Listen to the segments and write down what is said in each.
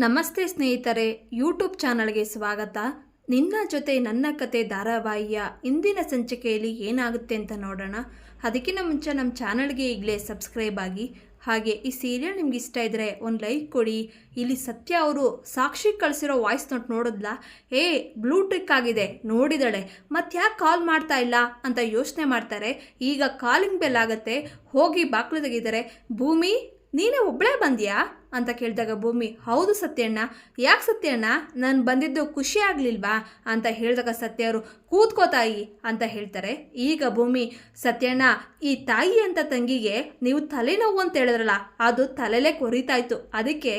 ನಮಸ್ತೆ ಸ್ನೇಹಿತರೆ ಯೂಟ್ಯೂಬ್ ಚಾನಲ್ಗೆ ಸ್ವಾಗತ. ನಿನ್ನ ಜೊತೆ ನನ್ನ ಕತೆ ಧಾರಾವಾಹಿಯ ಇಂದಿನ ಸಂಚಿಕೆಯಲ್ಲಿ ಏನಾಗುತ್ತೆ ಅಂತ ನೋಡೋಣ. ಅದಕ್ಕಿಂತ ಮುಂಚೆ ನಮ್ಮ ಚಾನಲ್ಗೆ ಈಗಲೇ ಸಬ್ಸ್ಕ್ರೈಬ್ ಆಗಿ, ಹಾಗೆ ಈ ಸೀರಿಯಲ್ ನಿಮ್ಗೆ ಇಷ್ಟ ಇದ್ದರೆ ಒಂದು ಲೈಕ್ ಕೊಡಿ. ಇಲ್ಲಿ ಸತ್ಯ ಅವರು ಸಾಕ್ಷಿ ಕಳಿಸಿರೋ ವಾಯ್ಸ್ ನೋಟ್ ನೋಡಿದ್ಲಾ? ಏ ಬ್ಲೂ ಟಿಕ್ ಆಗಿದೆ, ನೋಡಿದಳೆ. ಮತ್ತೆ ಯಾಕೆ ಕಾಲ್ ಮಾಡ್ತಾ ಇಲ್ಲ ಅಂತ ಯೋಚನೆ ಮಾಡ್ತಾರೆ. ಈಗ ಕಾಲಿಂಗ್ ಬೆಲ್ ಆಗುತ್ತೆ. ಹೋಗಿ ಬಾಕ್ಲು ತೆಗಿದರೆ ಭೂಮಿ, ನೀನೇ ಒಬ್ಬಳೇ ಬಂದ್ಯಾ? ಅಂತ ಕೇಳಿದಾಗ ಭೂಮಿ, ಹೌದು ಸತ್ಯಣ್ಣ, ಯಾಕೆ ಸತ್ಯಣ್ಣ? ನಾನು ಬಂದಿದ್ದು ಖುಷಿ ಆಗಲಿಲ್ವಾ? ಅಂತ ಹೇಳಿದಾಗ ಸತ್ಯವರು ಕೂತ್ಕೋ ತಾಯಿ ಅಂತ ಹೇಳ್ತಾರೆ. ಈಗ ಭೂಮಿ, ಸತ್ಯಣ್ಣ, ಈ ತಾಯಿ ಅಂತ ತಂಗಿಗೆ ನೀವು ತಲೆನೋವು ಅಂತ ಹೇಳಿದ್ರಲ್ಲ, ಅದು ತಲೆಲೇ ಕೊರಿತಾಯ್ತು. ಅದಕ್ಕೆ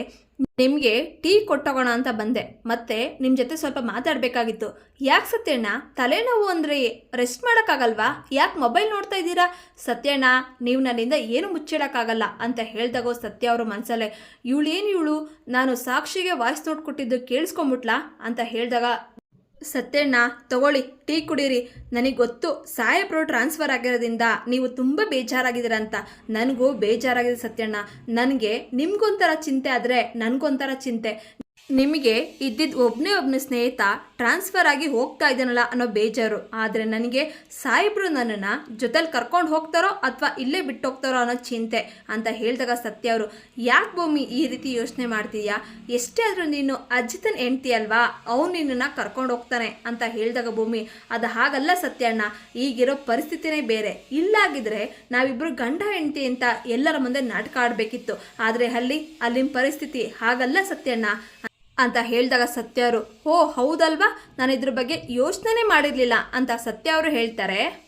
ನಿಮಗೆ ಟೀ ಕೊಟ್ಟೋಗೋಣ ಅಂತ ಬಂದೆ. ಮತ್ತೆ ನಿಮ್ಮ ಜೊತೆ ಸ್ವಲ್ಪ ಮಾತಾಡಬೇಕಾಗಿತ್ತು. ಯಾಕೆ ಸತ್ಯಣ್ಣ? ತಲೆನೋವು ಅಂದರೆ ರೆಸ್ಟ್ ಮಾಡೋಕ್ಕಾಗಲ್ವಾ? ಯಾಕೆ ಮೊಬೈಲ್ ನೋಡ್ತಾ ಇದ್ದೀರಾ? ಸತ್ಯಣ್ಣ, ನೀವು ನನ್ನಿಂದ ಏನು ಮುಚ್ಚಿಡೋಕ್ಕಾಗಲ್ಲ ಅಂತ ಹೇಳ್ದಾಗೋ ಸತ್ಯ ಅವರು ಮನಸಲ್ಲೇ, ಇವಳೇನು ಇವಳು? ನಾನು ಸಾಕ್ಷಿಗೆ ವಾಯ್ಸ್ ನೋಟ್ ಕೊಟ್ಟಿದ್ದು ಕೇಳಿಸ್ಕೊಂಬಿಟ್ಲಾ ಅಂತ ಹೇಳಿದಾಗ ಸತ್ಯಣ್ಣ, ತಗೊಳ್ಳಿ, ಟೀ ಕುಡೀರಿ. ನನಗೆ ಗೊತ್ತು ಸಾಹೇಬ್ರು ಟ್ರಾನ್ಸ್ಫರ್ ಆಗಿರೋದ್ರಿಂದ ನೀವು ತುಂಬ ಬೇಜಾರಾಗಿದ್ದೀರ ಅಂತ. ನನಗೂ ಬೇಜಾರಾಗಿದೆ ಸತ್ಯಣ್ಣ. ನನಗೆ ನಿಮ್ಗೊಂಥರ ಚಿಂತೆ ಆದರೆ ನನಗೊಂಥರ ಚಿಂತೆ. ನಿಮಗೆ ಇದ್ದಿದ್ದ ಒಬ್ಬನೇ ಒಬ್ಬನ ಸ್ನೇಹಿತ ಟ್ರಾನ್ಸ್ಫರ್ ಆಗಿ ಹೋಗ್ತಾ ಇದ್ದಾನಲ್ಲ ಅನ್ನೋ ಬೇಜಾರು. ಆದರೆ ನನಗೆ ಸಾಹೇಬ್ರು ನನ್ನನ್ನು ಜೊತೆಲಿ ಕರ್ಕೊಂಡು ಹೋಗ್ತಾರೋ ಅಥವಾ ಇಲ್ಲೇ ಬಿಟ್ಟು ಹೋಗ್ತಾರೋ ಅನ್ನೋ ಚಿಂತೆ ಅಂತ ಹೇಳಿದಾಗ ಸತ್ಯ ಅವರು, ಯಾಕೆ ಭೂಮಿ ಈ ರೀತಿ ಯೋಚನೆ ಮಾಡ್ತೀಯಾ? ಎಷ್ಟೇ ಆದರೂ ನೀನು ಅಜಿತನ್ ಹೆಂಡ್ತಿ ಅಲ್ವಾ? ಅವ್ನು ನಿನ್ನನ್ನು ಕರ್ಕೊಂಡು ಹೋಗ್ತಾನೆ ಅಂತ ಹೇಳಿದಾಗ ಭೂಮಿ, ಅದು ಹಾಗಲ್ಲ ಸತ್ಯ ಅಣ್ಣ ಈಗಿರೋ ಪರಿಸ್ಥಿತಿನೇ ಬೇರೆ. ಇಲ್ಲಾಗಿದ್ರೆ ನಾವಿಬ್ಬರು ಗಂಡ ಹೆಂಡತಿ ಅಂತ ಎಲ್ಲರ ಮುಂದೆ ನಾಟಕ ಆಡಬೇಕಿತ್ತು. ಆದರೆ ಅಲ್ಲಿ ಅಲ್ಲಿನ ಪರಿಸ್ಥಿತಿ ಹಾಗಲ್ಲ ಸತ್ಯಣ್ಣ. ಅಂತ ಹೇಳಿದಾಗ ಸತ್ಯ ಅವರು, ಓ, ಹೌದಲ್ವಾ? ನಾನು ಇದ್ರ ಬಗ್ಗೆ ಯೋಚನೆ ಮಾಡಿರಲಿಲ್ಲ ಅಂತ ಸತ್ಯ ಅವರು ಹೇಳ್ತಾರೆ.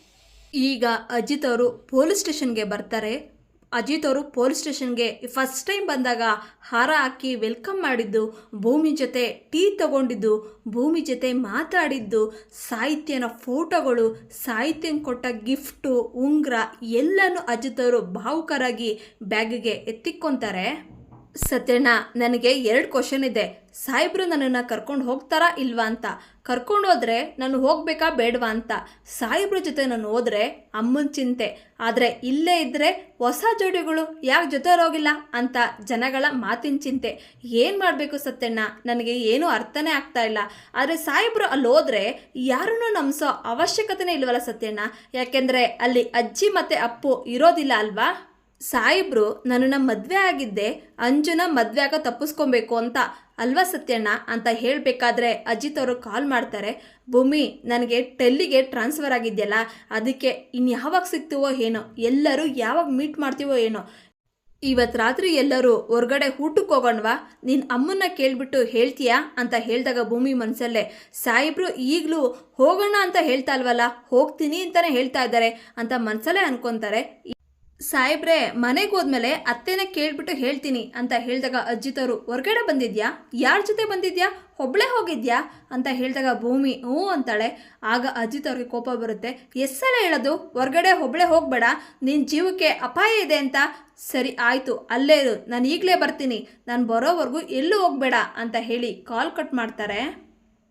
ಈಗ ಅಜಿತ್ ಅವರು ಪೊಲೀಸ್ ಸ್ಟೇಷನ್ಗೆ ಬರ್ತಾರೆ. ಅಜಿತ್ ಅವರು ಪೊಲೀಸ್ ಸ್ಟೇಷನ್ಗೆ ಫಸ್ಟ್ ಟೈಮ್ ಬಂದಾಗ ಹಾರ ಹಾಕಿ ವೆಲ್ಕಮ್ ಮಾಡಿದ್ದು, ಭೂಮಿ ಜೊತೆ ಟೀ ತಗೊಂಡಿದ್ದು, ಭೂಮಿ ಜೊತೆ ಮಾತಾಡಿದ್ದು, ಸಾಹಿತ್ಯನ ಫೋಟೋಗಳು, ಸಾಹಿತ್ಯನ ಕೊಟ್ಟ ಗಿಫ್ಟು, ಉಂಗ್ರ ಎಲ್ಲನೂ ಅಜಿತ್ ಅವರು ಭಾವುಕರಾಗಿ ಬ್ಯಾಗಿಗೆ ಎತ್ತಿಕ್ಕೊಂತಾರೆ. ಸತ್ಯಣ್ಣ, ನನಗೆ ಎರಡು ಕ್ವಶನ್ ಇದೆ. ಸಾಹೇಬ್ರು ನನ್ನನ್ನು ಕರ್ಕೊಂಡು ಹೋಗ್ತಾರಾ ಇಲ್ವಾ ಅಂತ. ಕರ್ಕೊಂಡು ಹೋದರೆ ನಾನು ಹೋಗಬೇಕಾ ಬೇಡವಾ ಅಂತ. ಸಾಹೇಬ್ರ ಜೊತೆ ನಾನು ಹೋದರೆ ಅಮ್ಮನ ಚಿಂತೆ. ಆದರೆ ಇಲ್ಲೇ ಇದ್ದರೆ ಹೊಸ ಜೋಡಿಗಳು ಯಾಕೆ ಜೊತೆ ಹೋಗಿಲ್ಲ ಅಂತ ಜನಗಳ ಮಾತಿನ ಚಿಂತೆ. ಏನು ಮಾಡಬೇಕು ಸತ್ಯಣ್ಣ? ನನಗೆ ಏನೂ ಅರ್ಥನೇ ಆಗ್ತಾ ಇಲ್ಲ. ಆದರೆ ಸಾಹೇಬ್ರು ಅಲ್ಲಿ ಹೋದರೆ ಯಾರನ್ನೂ ನಂಬಿಸೋ ಅವಶ್ಯಕತೆನೇ ಇಲ್ವಲ್ಲ ಸತ್ಯಣ್ಣ? ಯಾಕೆಂದರೆ ಅಲ್ಲಿ ಅಜ್ಜಿ ಮತ್ತು ಅಪ್ಪು ಇರೋದಿಲ್ಲ ಅಲ್ವಾ? ಸಾಯಿಬ್ರು ನನ್ನ ಮದುವೆ ಆಗಿದ್ದೆ, ಅಂಜುನ ಮದುವೆ ಆಗ ತಪ್ಪಿಸ್ಕೊಬೇಕು ಅಂತ. ಅಲ್ವಾ ಸತ್ಯಣ್ಣ? ಅಂತ ಹೇಳಬೇಕಾದ್ರೆ ಅಜಿತ್ ಅವರು ಕಾಲ್ ಮಾಡ್ತಾರೆ. ಭೂಮಿ, ನನಗೆ ಟೆಲ್ಲಿಗೆ ಟ್ರಾನ್ಸ್ಫರ್ ಆಗಿದೆಯಲ್ಲ, ಅದಕ್ಕೆ ಇನ್ನು ಯಾವಾಗ ಸಿಗ್ತೀವೋ ಏನೋ, ಎಲ್ಲರೂ ಯಾವಾಗ ಮೀಟ್ ಮಾಡ್ತೀವೋ ಏನೋ. ಇವತ್ತು ರಾತ್ರಿ ಎಲ್ಲರೂ ಹೊರಗಡೆ ಊಟಕ್ಕೆ ಹೋಗೋಣವಾ? ನಿನ್ನ ಅಮ್ಮನ್ನ ಕೇಳಿಬಿಟ್ಟು ಹೇಳ್ತೀಯಾ? ಅಂತ ಹೇಳಿದಾಗ ಭೂಮಿ ಮನಸ್ಸಲ್ಲೇ ಸಾಯಿಬ್ರು, ಈಗಲೂ ಹೋಗೋಣ ಅಂತ ಹೇಳ್ತಾ ಅಲ್ವಲ್ಲ ಹೋಗ್ತೀನಿ ಅಂತಲೇ ಹೇಳ್ತಾ ಇದ್ದಾರೆ ಅಂತ ಮನಸ್ಸಲ್ಲೇ ಅನ್ಕೊಂತಾರೆ. ಸಾಹೇಬ್ರೆ, ಮನೆಗೆ ಹೋದ್ಮೇಲೆ ಅತ್ತೆನ ಕೇಳ್ಬಿಟ್ಟು ಹೇಳ್ತೀನಿ ಅಂತ ಹೇಳಿದಾಗ ಅಜ್ಜಿತವರು, ಹೊರಗಡೆ ಬಂದಿದ್ಯಾ? ಯಾರ ಜೊತೆ ಬಂದಿದ್ಯಾ? ಒಬ್ಳೆ ಹೋಗಿದ್ಯಾ? ಅಂತ ಹೇಳಿದಾಗ ಭೂಮಿ, ಹ್ಞೂ ಅಂತಾಳೆ. ಆಗ ಅಜಿತ್ ಅವ್ರಿಗೆ ಕೋಪ ಬರುತ್ತೆ. ಎಸ್ಸಲ ಹೇಳೋದು? ಹೊರಗಡೆ ಒಬ್ಳೆ ಹೋಗಬೇಡ. ನಿನ್ನ ಜೀವಕ್ಕೆ ಅಪಾಯ ಇದೆ ಅಂತ? ಸರಿ, ಆಯಿತು. ಅಲ್ಲೇ ಇರು. ನಾನು ಈಗಲೇ ಬರ್ತೀನಿ. ನಾನು ಬರೋವರೆಗೂ ಎಲ್ಲೂ ಹೋಗಬೇಡ ಅಂತ ಹೇಳಿ ಕಾಲ್ ಕಟ್ ಮಾಡ್ತಾರೆ.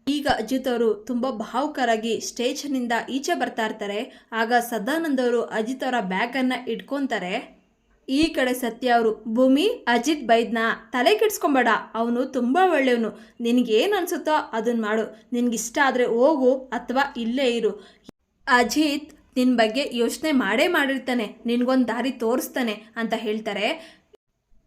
ಈಗ ಅಜಿತ್ ಅವರು ತುಂಬ ಭಾವುಕರಾಗಿ ಸ್ಟೇಷನ್ನಿಂದ ಈಚೆ ಬರ್ತಾ ಇರ್ತಾರೆ. ಆಗ ಸದಾನಂದ್ ಅವರು ಅಜಿತ್ ಅವರ ಬ್ಯಾಗನ್ನು ಇಟ್ಕೊತಾರೆ. ಈ ಕಡೆ ಸತ್ಯ ಅವರು, ಭೂಮಿ, ಅಜಿತ್ ಬೈದ್ನ? ತಲೆ ಕೆಡ್ಸ್ಕೊಂಬೇಡ. ಅವನು ತುಂಬ ಒಳ್ಳೆಯವನು. ನಿನಗೇನು ಅನ್ಸುತ್ತೋ ಅದನ್ನು ಮಾಡು. ನಿನಗಿಷ್ಟ ಆದರೆ ಹೋಗು ಅಥವಾ ಇಲ್ಲೇ ಇರು. ಅಜಿತ್ ನಿನ್ನ ಬಗ್ಗೆ ಯೋಚನೆ ಮಾಡೇ ಮಾಡಿರ್ತಾನೆ. ನಿನಗೊಂದು ದಾರಿ ತೋರಿಸ್ತಾನೆ, ಅಂತ ಹೇಳ್ತಾರೆ.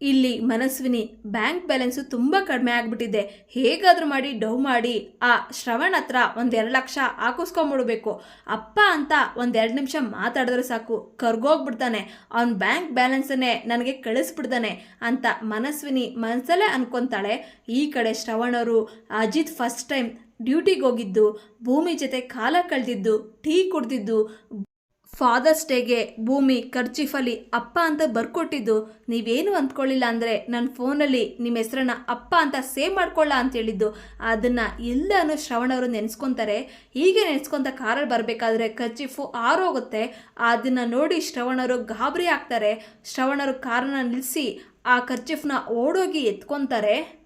ಇಲ್ಲಿ ಮನಸ್ವಿನಿ ಬ್ಯಾಂಕ್ ಬ್ಯಾಲೆನ್ಸು ತುಂಬ ಕಡಿಮೆ ಆಗಿಬಿಟ್ಟಿದೆ. ಹೇಗಾದರೂ ಮಾಡಿ, ಡೌ ಮಾಡಿ. ಆ ಶ್ರವಣ್ ಹತ್ರ ಒಂದೆರಡು ಲಕ್ಷ ಹಾಕಿಸ್ಕೊಂಬಿಡ್ಬೇಕು. ಅಪ್ಪ ಅಂತ ಒಂದೆರಡು ನಿಮಿಷ ಮಾತಾಡಿದ್ರೆ ಸಾಕು. ಕರ್ಗೋಗ್ಬಿಡ್ತಾನೆ. ಅವ್ನ ಬ್ಯಾಂಕ್ ಬ್ಯಾಲೆನ್ಸನ್ನೇ ನನಗೆ ಕಳಿಸ್ಬಿಡ್ತಾನೆ ಅಂತ ಮನಸ್ವಿನಿ ಮನಸ್ಸಲ್ಲೇ ಅನ್ಕೊತಾಳೆ. ಈ ಕಡೆ ಶ್ರವಣರು, ಅಜಿತ್ ಫಸ್ಟ್ ಟೈಮ್ ಡ್ಯೂಟಿಗೆ ಹೋಗಿದ್ದು, ಭೂಮಿ ಜೊತೆ ಕಾಲ ಕಳೆದಿದ್ದು, ಟೀ ಕುಡ್ದಿದ್ದು ಫಾದರ್ಸ್ ಡೇಗೆ ಭೂಮಿ ಖರ್ಚಿಫಲಿ ಅಪ್ಪ ಅಂತ ಬರ್ಕೊಟ್ಟಿದ್ದು ನೀವೇನು ಅಂದ್ಕೊಳ್ಳಿಲ್ಲ ಅಂದರೆ ನನ್ನ ಫೋನಲ್ಲಿ ನಿಮ್ಮ ಹೆಸರನ್ನ ಅಪ್ಪ ಅಂತ ಸೇವ್ ಮಾಡ್ಕೊಳ್ಳ ಅಂತ ಹೇಳಿದ್ದು. ಅದನ್ನು ಎಲ್ಲನೂ ಶ್ರವಣವರು ನೆನೆಸ್ಕೊತಾರೆ. ಹೀಗೆ ನೆನೆಸ್ಕೊತ ಕಾರಲ್ಲಿ ಬರಬೇಕಾದ್ರೆ ಖರ್ಚಿಫು ಆರೋಗುತ್ತೆ ಅದನ್ನು ನೋಡಿ ಶ್ರವಣರು ಗಾಬರಿ ಆಗ್ತಾರೆ. ಶ್ರವಣರು ಕಾರನ್ನ ನಿಲ್ಲಿಸಿ ಆ ಖರ್ಚಿಫ್ನ ಓಡೋಗಿ ಎತ್ಕೊತಾರೆ.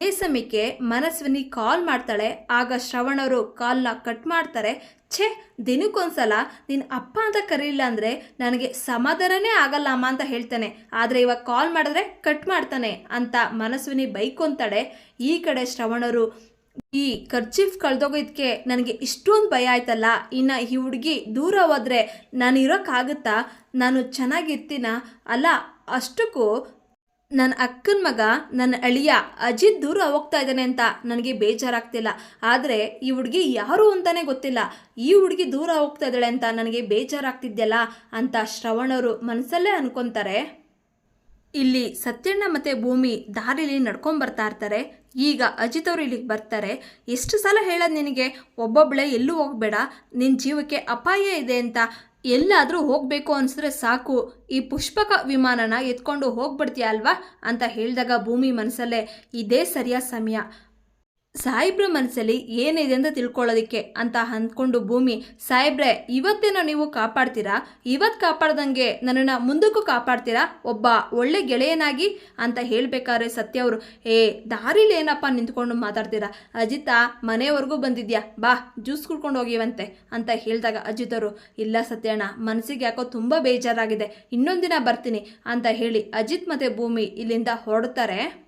ಅದೇ ಸಮಯಕ್ಕೆ ಮನಸ್ವಿನಿ ಕಾಲ್ ಮಾಡ್ತಾಳೆ, ಆಗ ಶ್ರವಣರು ಕಾಲ್ನ ಕಟ್ ಮಾಡ್ತಾರೆ, ಛೇ, ದಿನಕ್ಕೊಂದ್ಸಲ ನಿನ್ನ ಅಪ್ಪ ಅಂತ ಕರೀಲಿಲ್ಲ ಅಂದರೆ ನನಗೆ ಸಮಾಧಾನನೇ ಆಗಲ್ಲ ಅಮ್ಮ ಅಂತ ಹೇಳ್ತಾನೆ. ಆದರೆ ಇವಾಗ ಕಾಲ್ ಮಾಡಿದ್ರೆ ಕಟ್ ಮಾಡ್ತಾನೆ ಅಂತ ಮನಸ್ವಿನಿ ಬೈಕೊಂತಾಳೆ. ಈ ಕಡೆ ಶ್ರವಣರು ಈ ಖರ್ಚೀಫ್ ಕಳ್ದೋಗೋದಕ್ಕೆ ನನಗೆ ಇಷ್ಟೊಂದು ಭಯ ಆಯ್ತಲ್ಲ. ಇನ್ನು ಈ ಹುಡುಗಿ ದೂರ ಹೋದರೆ ನಾನು ಇರೋಕ್ಕಾಗುತ್ತಾ? ನಾನು ಚೆನ್ನಾಗಿರ್ತೀನ? ಅಲ್ಲ, ಅಷ್ಟಕ್ಕೂ ನನ್ನ ಅಕ್ಕನ ಮಗ, ನನ್ನ ಅಳಿಯ ಅಜಿತ್ ದೂರ ಹೋಗ್ತಾ ಇದ್ದಾನೆ ಅಂತ ನನಗೆ ಬೇಜಾರಾಗ್ತಿಲ್ಲ. ಆದರೆ ಈ ಹುಡುಗಿ ಯಾರು ಅಂತಾನೆ ಗೊತ್ತಿಲ್ಲ. ಈ ಹುಡುಗಿ ದೂರ ಹೋಗ್ತಾ ಇದ್ದಾಳೆ ಅಂತ ನನಗೆ ಬೇಜಾರಾಗ್ತಿದ್ಯಲ್ಲ ಅಂತ ಶ್ರವಣರು ಮನಸ್ಸಲ್ಲೇ ಅನ್ಕೊಂತಾರೆ. ಇಲ್ಲಿ ಸತ್ಯಣ್ಣ ಮತ್ತು ಭೂಮಿ ದಾರಿಲಿ ನಡ್ಕೊಂಡು ಬರ್ತಾ ಇರ್ತಾರೆ. ಈಗ ಅಜಿತ್ ಅವರು ಇಲ್ಲಿಗೆ ಬರ್ತಾರೆ. ಎಷ್ಟು ಸಲ ಹೇಳೋದು ನಿನಗೆ? ಒಬ್ಬೊಬ್ಬಳೆ ಎಲ್ಲೂ ಹೋಗಬೇಡ. ನಿನ್ನ ಜೀವಕ್ಕೆ ಅಪಾಯ ಇದೆ ಅಂತ ಎಲ್ಲಾದರೂ ಹೋಗಬೇಕು ಅನಿಸಿದ್ರೆ ಸಾಕು. ಈ ಪುಷ್ಪಕ ವಿಮಾನನ ಎತ್ಕೊಂಡು ಹೋಗ್ಬಿಡ್ತೀಯ ಅಲ್ವಾ ಅಂತ ಹೇಳಿದಾಗ ಭೂಮಿ ಮನಸ್ಸಲ್ಲೇ, ಇದೇ ಸರಿಯಾದ ಸಮಯ. ಸಾಯಿಬ್ರ ಮನಸ್ಸಲ್ಲಿ ಏನಿದೆ ಅಂತ ತಿಳ್ಕೊಳ್ಳೋದಕ್ಕೆ ಅಂತ ಅಂದ್ಕೊಂಡು ಭೂಮಿ, ಸಾಹೇಬ್ರೆ, ಇವತ್ತೇನೋ ನೀವು ಕಾಪಾಡ್ತೀರಾ? ಇವತ್ತು ಕಾಪಾಡ್ದಂಗೆ ನನ್ನನ್ನು ಮುಂದಕ್ಕೂ ಕಾಪಾಡ್ತೀರಾ? ಒಬ್ಬ ಒಳ್ಳೆ ಗೆಳೆಯನಾಗಿ ಅಂತ ಹೇಳಬೇಕಾದ್ರೆ ಸತ್ಯ ಅವರು. ಏ, ದಾರಿಲಿ ಏನಪ್ಪ ನಿಂತ್ಕೊಂಡು ಮಾತಾಡ್ತೀರಾ? ಅಜಿತಾ, ಮನೆವರೆಗೂ ಬಂದಿದ್ಯಾ? ಬಾ, ಜ್ಯೂಸ್ ಕುಡ್ಕೊಂಡು ಹೋಗಿವಂತೆ ಅಂತ ಹೇಳಿದಾಗ ಅಜಿತರು ಇಲ್ಲ ಸತ್ಯಣ್ಣ, ಮನಸ್ಸಿಗೆ ಯಾಕೋ ತುಂಬ ಬೇಜಾರಾಗಿದೆ, ಇನ್ನೊಂದಿನ ಬರ್ತೀನಿ ಅಂತ ಹೇಳಿ ಅಜಿತ್ ಮತ್ತು ಭೂಮಿ ಇಲ್ಲಿಂದ ಹೊರಡ್ತಾರೆ.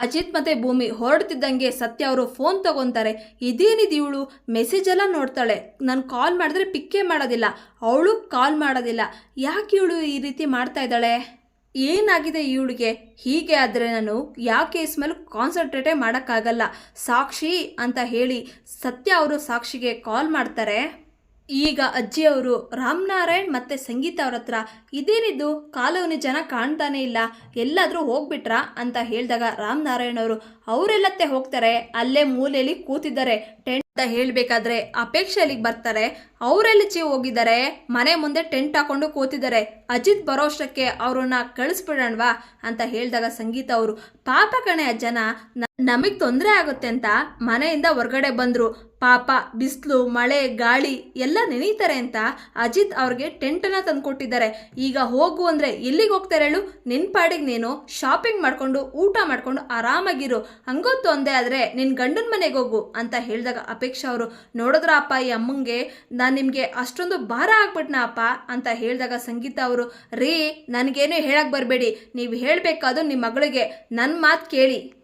ಅಜಿತ್ ಮತ್ತೆ ಭೂಮಿ ಹೊರಡ್ತಿದ್ದಂಗೆ ಸತ್ಯ ಅವರು ಫೋನ್ ತಗೊಂತಾರೆ. ಇದೇನಿದು ಇವಳು? ಮೆಸೇಜ್ ಎಲ್ಲ ನೋಡ್ತಾಳೆ. ನಾನು ಕಾಲ್ ಮಾಡಿದ್ರೆ ಪಿಕ್ಕೇ ಮಾಡೋದಿಲ್ಲ. ಅವಳು ಕಾಲ್ ಮಾಡೋದಿಲ್ಲ. ಯಾಕೆ ಇವಳು ಈ ರೀತಿ ಮಾಡ್ತಾ ಇದ್ದಾಳೆ? ಏನಾಗಿದೆ ಇವಳಿಗೆ? ಹೀಗೆ ಆದರೆ ನಾನು ಯಾವ ಕೇಸ್ ಮೇಲೂ ಕಾನ್ಸಂಟ್ರೇಟೇ ಮಾಡೋಕ್ಕಾಗಲ್ಲ. ಸಾಕ್ಷಿ ಅಂತ ಹೇಳಿ ಸತ್ಯ ಅವರು ಸಾಕ್ಷಿಗೆ ಕಾಲ್ ಮಾಡ್ತಾರೆ. ಈಗ ಅಜ್ಜಿಯವರು ರಾಮನಾರಾಯಣ್ ಮತ್ತು ಸಂಗೀತ ಅವ್ರ ಹತ್ರ ಇದೇನಿದ್ದು ಕಾಲೋನಿ ಜನ ಕಾಣ್ತಾನೆ ಇಲ್ಲ. ಎಲ್ಲಾದರೂ ಹೋಗ್ಬಿಟ್ರಾ ಅಂತ ಹೇಳಿದಾಗ ರಾಮನಾರಾಯಣ್ ಅವರು, ಅವರೆಲ್ಲತ್ತೆ ಹೋಗ್ತಾರೆ, ಅಲ್ಲೇ ಮೂಲೆಯಲ್ಲಿ ಕೂತಿದ್ದಾರೆ, ಟೆಂಟ್ ಹೇಳಬೇಕಾದ್ರೆ ಅಪೇಕ್ಷೆ ಅಲ್ಲಿಗೆ ಬರ್ತಾರೆ. ಅವರೆಲ್ಲಿ ಚೀವ್ ಹೋಗಿದ್ದಾರೆ? ಮನೆ ಮುಂದೆ ಟೆಂಟ್ ಹಾಕೊಂಡು ಕೂತಿದ್ದಾರೆ. ಅಜಿತ್ ಬರೋಷ್ಟಕ್ಕೆ ಅವ್ರನ್ನ ಕಳಿಸ್ಬಿಡೋಣವಾ ಅಂತ ಹೇಳಿದಾಗ ಸಂಗೀತ ಅವರು, ಪಾಪ ಕಣೆ ಅಜ್ಜನ ನಮಗೆ ತೊಂದರೆ ಆಗುತ್ತೆ ಅಂತ ಮನೆಯಿಂದ ಹೊರಗಡೆ ಬಂದರು. ಪಾಪ, ಬಿಸಿಲು, ಮಳೆ, ಗಾಳಿ ಎಲ್ಲ ನೆನೀತಾರೆ ಅಂತ ಅಜಿತ್ ಅವ್ರಿಗೆ ಟೆಂಟನ್ನು ತಂದುಕೊಟ್ಟಿದ್ದಾರೆ. ಈಗ ಹೋಗು ಅಂದರೆ ಎಲ್ಲಿಗೆ ಹೋಗ್ತಾರೆ ಹೇಳು? ನಿನ್ನ ನೀನು ಶಾಪಿಂಗ್ ಮಾಡಿಕೊಂಡು ಊಟ ಮಾಡಿಕೊಂಡು ಆರಾಮಾಗಿರು. ಹಂಗೋ ತೊಂದೆ ಆದರೆ ನಿನ್ನ ಗಂಡನ ಮನೆಗೆ ಹೋಗು, ಅಂತ ಹೇಳಿದಾಗ ಅಪೇಕ್ಷಾ ಅವರು, ನೋಡಿದ್ರ ಅಪ್ಪ ಈ ಅಮ್ಮಂಗೆ? ನಾನು ನಿಮಗೆ ಅಷ್ಟೊಂದು ಭಾರ ಆಗ್ಬಿಟ್ನ ಅಪ್ಪ? ಅಂತ ಹೇಳಿದಾಗ ಸಂಗೀತ ಅವರು, ರೀ, ನನಗೇನು ಹೇಳಕ್ಕೆ ಬರಬೇಡಿ. ನೀವು ಹೇಳಬೇಕಾದ್ರು ನಿಮ್ಮ ಮಗಳಿಗೆ. ನನ್ನ ಮಾತು ಕೇಳಿ.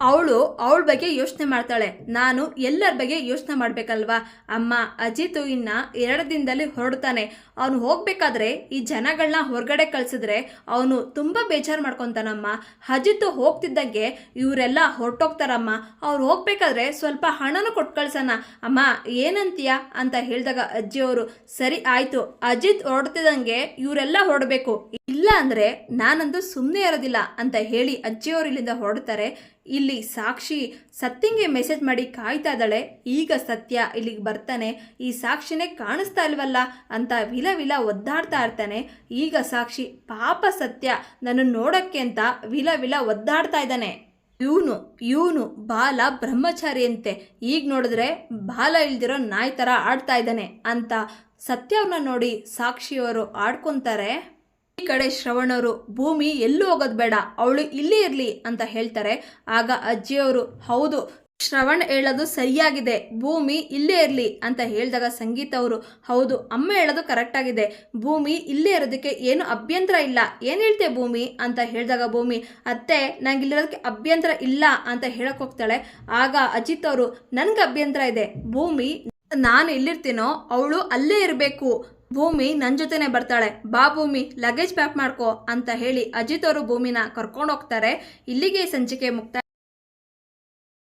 ಅವಳು ಅವಳ ಬಗ್ಗೆ ಯೋಚನೆ ಮಾಡ್ತಾಳೆ. ನಾನು ಎಲ್ಲರ ಬಗ್ಗೆ ಯೋಚನೆ ಮಾಡಬೇಕಲ್ವಾ? ಅಮ್ಮ, ಅಜಿತು ಇನ್ನ ಎರಡು ದಿನದಲ್ಲಿ ಹೊರಡ್ತಾನೆ. ಅವನು ಹೋಗಬೇಕಾದ್ರೆ ಈ ಜನಗಳನ್ನ ಹೊರಗಡೆ ಕಳ್ಸಿದ್ರೆ ಅವನು ತುಂಬ ಬೇಜಾರು ಮಾಡ್ಕೊತಾನಮ್ಮ. ಅಜಿತು ಹೋಗ್ತಿದ್ದಂಗೆ ಇವರೆಲ್ಲ ಹೊರಟೋಗ್ತಾರಮ್ಮ. ಅವ್ರು ಹೋಗಬೇಕಾದ್ರೆ ಸ್ವಲ್ಪ ಹಣನೂ ಕೊಟ್ಟು ಕಳ್ಸೋಣ. ಅಮ್ಮ, ಏನಂತೀಯ ಅಂತ ಹೇಳಿದಾಗ ಅಜ್ಜಿಯವರು, ಸರಿ ಆಯಿತು, ಅಜಿತ್ ಹೊರಡ್ತಿದ್ದಂಗೆ ಇವರೆಲ್ಲ ಹೊರಡಬೇಕು. ಇಲ್ಲ ಅಂದರೆ ನಾನಂತೂ ಸುಮ್ಮನೆ ಇರೋದಿಲ್ಲ ಅಂತ ಹೇಳಿ ಅಜ್ಜಿಯವರು ಇಲ್ಲಿಂದ ಹೊರಡ್ತಾರೆ. ಇಲ್ಲಿ ಸಾಕ್ಷಿ ಸತ್ಯಂಗೆ ಮೆಸೇಜ್ ಮಾಡಿ ಕಾಯ್ತಾ ಇದ್ದಾಳೆ. ಈಗ ಸತ್ಯ ಇಲ್ಲಿಗೆ ಬರ್ತಾನೆ. ಈ ಸಾಕ್ಷಿನೇ ಕಾಣಿಸ್ತಾ ಇಲ್ವಲ್ಲ ಅಂತ ವಿಲ ವಿಲ ಒದ್ದಾಡ್ತಾ ಇರ್ತಾನೆ. ಈಗ ಸಾಕ್ಷಿ ಪಾಪ ಸತ್ಯ ನನ್ನ ನೋಡೋಕ್ಕೆ ಅಂತ ವಿಲ ವಿಲ ಒದ್ದಾಡ್ತಾ ಇದ್ದಾನೆ. ಇವನು ಇವನು ಬಾಲ ಬ್ರಹ್ಮಚಾರಿ ಅಂತೆ ಈಗ ನೋಡಿದ್ರೆ ಬಾಲ ಇಲ್ದಿರೋ ನಾಯಿ ಥರ ಆಡ್ತಾ ಇದ್ದಾನೆ ಅಂತ ಸತ್ಯವನ್ನ ನೋಡಿ ಸಾಕ್ಷಿಯವರು ಆಡ್ಕೊಂತಾರೆ. ಈ ಕಡೆ ಶ್ರವಣರು, ಭೂಮಿ ಎಲ್ಲೂ ಹೋಗೋದು ಬೇಡ, ಅವಳು ಇಲ್ಲೇ ಇರಲಿ ಅಂತ ಹೇಳ್ತಾರೆ. ಆಗ ಅಜ್ಜಿಯವರು, ಹೌದು, ಶ್ರವಣ್ ಹೇಳೋದು ಸರಿಯಾಗಿದೆ, ಭೂಮಿ ಇಲ್ಲೇ ಇರಲಿ ಅಂತ ಹೇಳಿದಾಗ ಸಂಗೀತ ಅವರು, ಹೌದು, ಅಮ್ಮ ಹೇಳೋದು ಕರೆಕ್ಟಾಗಿದೆ ಭೂಮಿ ಇಲ್ಲೇ ಇರೋದಕ್ಕೆ ಏನು ಅಭ್ಯಂತರ ಇಲ್ಲ, ಏನು ಹೇಳ್ತೆ ಭೂಮಿ ಅಂತ ಹೇಳಿದಾಗ ಭೂಮಿ, ಅತ್ತೆ, ನಂಗೆ ಇಲ್ಲಿರೋದಕ್ಕೆ ಅಭ್ಯಂತರ ಇಲ್ಲ ಅಂತ ಹೇಳಕ್ಕೆ ಹೋಗ್ತಾಳೆ. ಆಗ ಅಜಿತ್ ಅವರು, ನನಗೆ ಅಭ್ಯಂತರ ಇದೆ, ಭೂಮಿ, ನಾನು ಎಲ್ಲಿರ್ತೀನೋ, ಅವಳು ಅಲ್ಲೇ ಇರಬೇಕು ಭೂಮಿ ನನ್ನ ಜೊತೆನೆ ಬರ್ತಾಳೆ. ಬಾ ಭೂಮಿ ಲಗೇಜ್ ಪ್ಯಾಕ್ ಮಾಡ್ಕೋ ಅಂತ ಹೇಳಿ ಅಜಿತ್ ಅವರು ಭೂಮಿನ ಕರ್ಕೊಂಡು ಹೋಗ್ತಾರೆ. ಇಲ್ಲಿಗೆ ಸಂಚಿಕೆ ಮುಕ್ತಾಯ